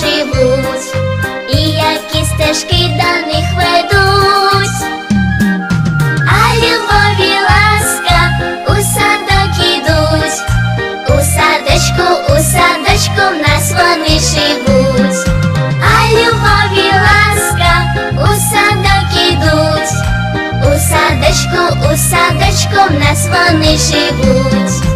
живуть, і які стежки до них ведуть. А любові ласка у садок ідуть, у садочку, у садочку в нас вони живуть. А любові ласка у садок ідуть, у садочку, у садочку в нас вони живуть.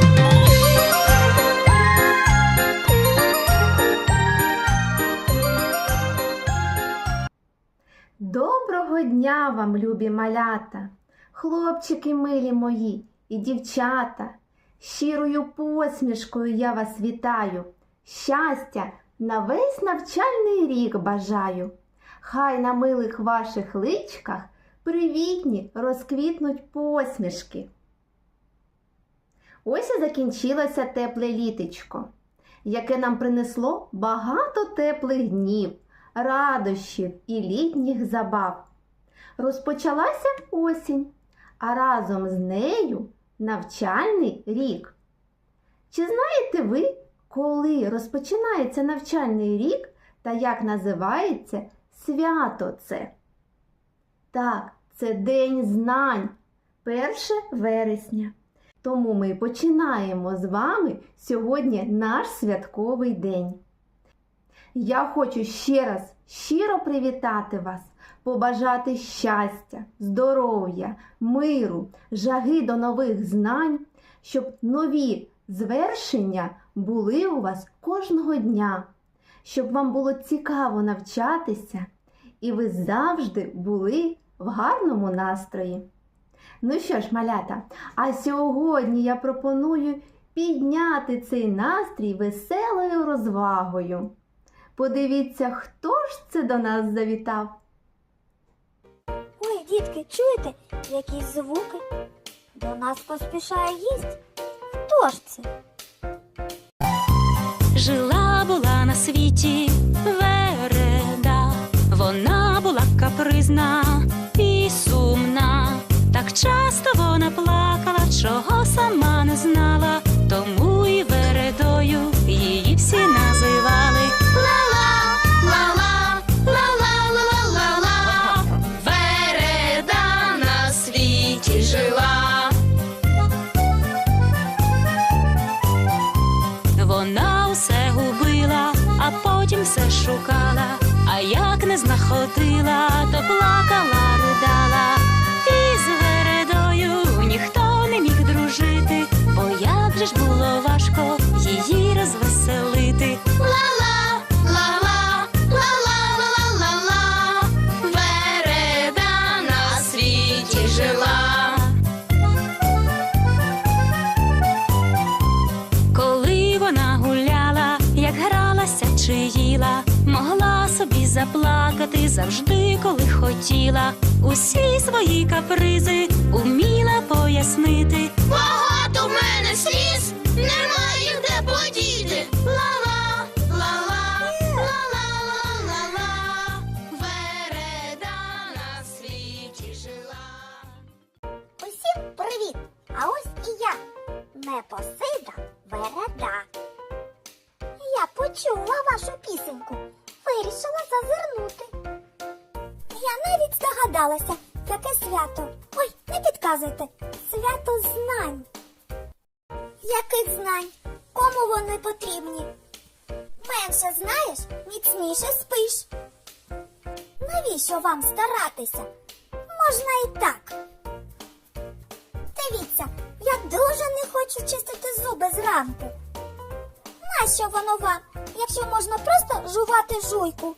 Доброго дня вам, любі малята, хлопчики милі мої і дівчата. Щирою посмішкою я вас вітаю. Щастя на весь навчальний рік бажаю. Хай на милих ваших личках привітні розквітнуть посмішки. Ось і закінчилося тепле літечко, яке нам принесло багато теплих днів радощів і літніх забав. Розпочалася осінь, а разом з нею навчальний рік. Чи знаєте ви, коли розпочинається навчальний рік та як називається свято це? Так, це День знань, 1 вересня. Тому ми починаємо з вами сьогодні наш святковий день. Я хочу ще раз щиро привітати вас, побажати щастя, здоров'я, миру, жаги до нових знань, щоб нові звершення були у вас кожного дня, щоб вам було цікаво навчатися і ви завжди були в гарному настрої. Ну що ж, малята, а сьогодні я пропоную підняти цей настрій веселою розвагою. Подивіться, хто ж це до нас завітав. Ой, дітки, чуєте, якісь звуки? До нас поспішає гість. Хто ж це? Жила була на світі вереда, вона була капризна і сумна. Так часто вона плакала, не знаходила, то плакала, ридала. І з вередою ніхто не міг дружити, бо як же ж було важко її розвеселити. Ла-ла, ла-ла, ла-ла-ла-ла-ла. Вереда на світі жила. Коли вона гуляла, як гралася чи могла собі заплакати завжди, коли хотіла. Усі свої капризи уміла пояснити. Багато в мене сліз, немає де подіти. Навіть здогадалася, яке свято. Ой, не підказуйте. Свято знань. Яких знань? Кому вони потрібні? Менше знаєш, міцніше спиш. Навіщо вам старатися? Можна і так. Дивіться, я дуже не хочу чистити зуби зранку. Нащо воно вам, якщо можна просто жувати жуйку?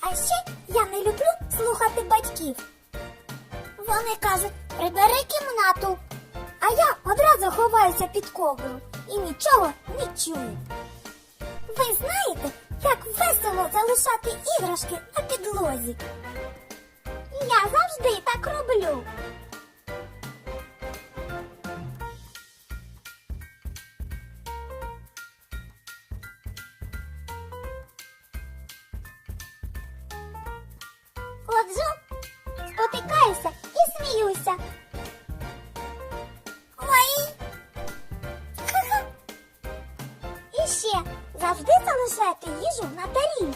А ще слухати батьків. Вони кажуть, прибери кімнату, а я одразу ховаюся під ковдру і нічого не чую. Ви знаєте, як весело залишати іграшки на підлозі? Я завжди так роблю.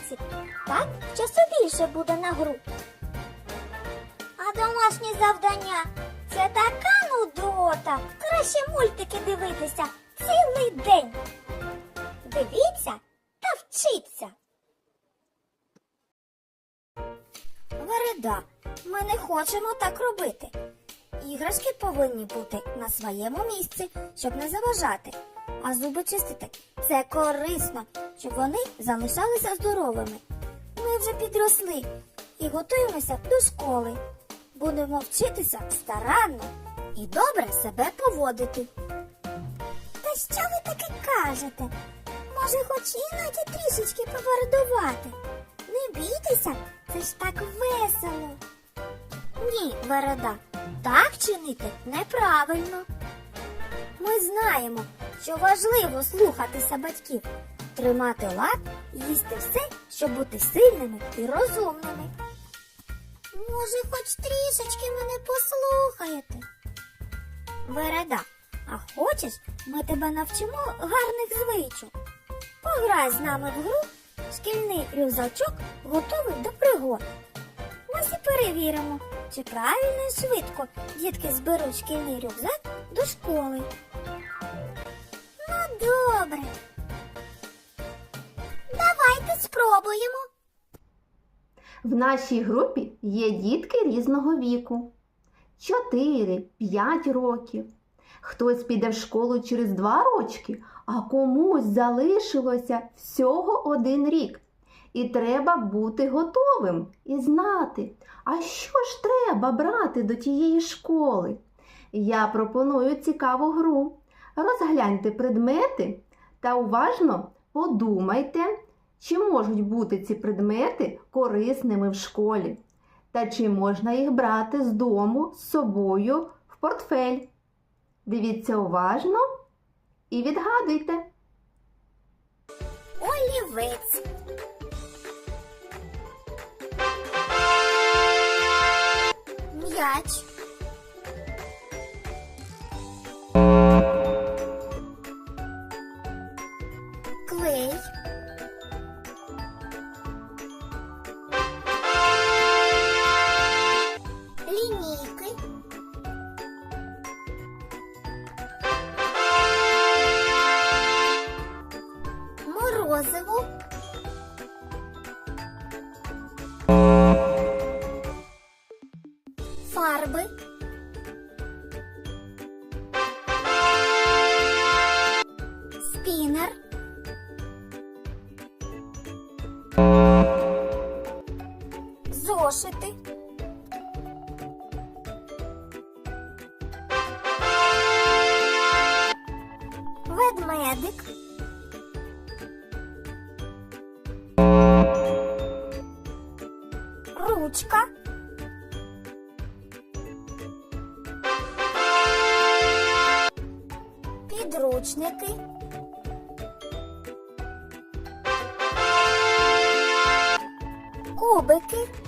Тарілці, так, часу більше буде на гру. А домашні завдання це така нудота. Краще мультики дивитися цілий день. Дивіться та вчіться. Вереда, ми не хочемо так робити. Іграшки повинні бути на своєму місці, щоб не заважати. А зуби чистити це корисно, щоб вони залишалися здоровими. Ми вже підросли і готуємося до школи. Будемо вчитися старанно і добре себе поводити. Та що ви таке кажете? Може, хоч іноді трішечки повердувати? Не бійтеся, це ж так весело. Ні, Вереда, так чинити неправильно. Ми знаємо, що важливо слухатися батьків, тримати лад, їсти все, щоб бути сильними і розумними. Може, хоч трішечки мене послухаєте? Вереда, а хочеш, ми тебе навчимо гарних звичок. Пограй з нами в гру, шкільний рюкзачок готовий до пригод. Ось і перевіримо, чи правильно і швидко дітки зберуть шкільний рюкзак до школи. Добре. Давайте спробуємо. В нашій групі є дітки різного віку 4-5 років. Хтось піде в школу через 2 рочки, а комусь залишилося всього один рік. І треба бути готовим і знати, а що ж треба брати до тієї школи. Я пропоную цікаву гру. Розгляньте предмети та уважно подумайте, чи можуть бути ці предмети корисними в школі, та чи можна їх брати з дому з собою в портфель. Дивіться уважно і відгадуйте. Олівець. М'яч. Зошити. Ведмедик. Ручка. Підручники. Кубики.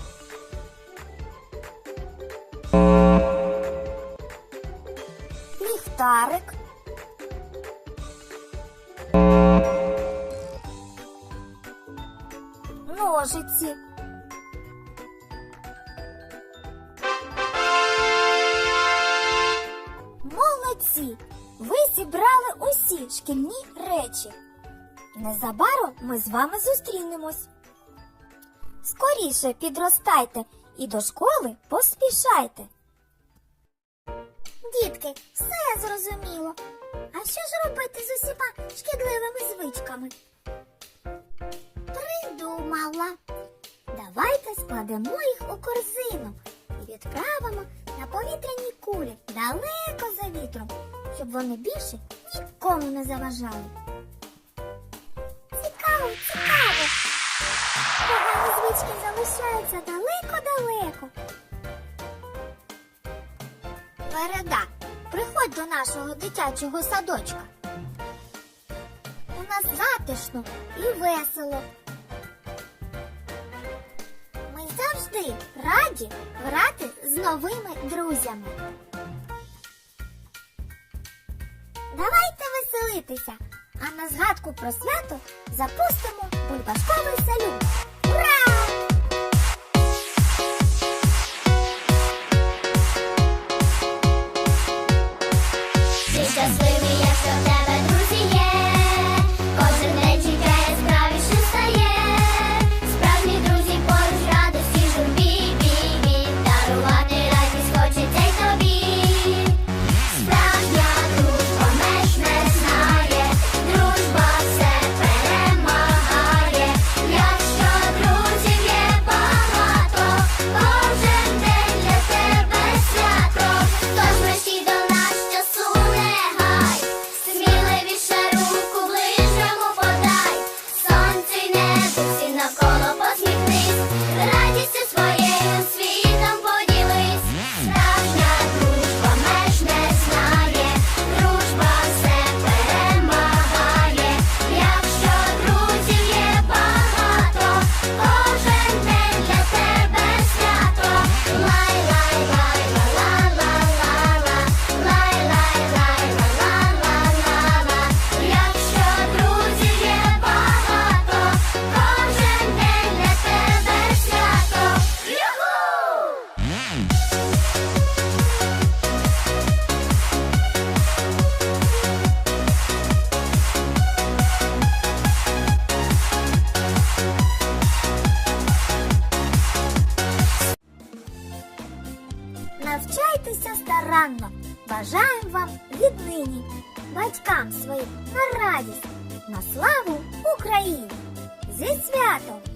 Ліхтарик. Ножиці. Молодці! Ви зібрали усі шкільні речі. Незабаром ми з вами зустрінемось. Скоріше підростайте і до школи поспішайте. Дітки, все зрозуміло. А що ж робити з усіма шкідливими звичками? Придумала. Давайте складемо їх у корзину і відправимо на повітряні кулі далеко за вітром, щоб вони більше нікому не заважали. Переда, приходь до нашого дитячого садочка. У нас затишно і весело. Ми завжди раді грати з новими друзями. Давайте веселитися, а на згадку про свято запустимо бульбашковий салют. Україні, батькам своїм на радість, на славу Україні! Зі святом!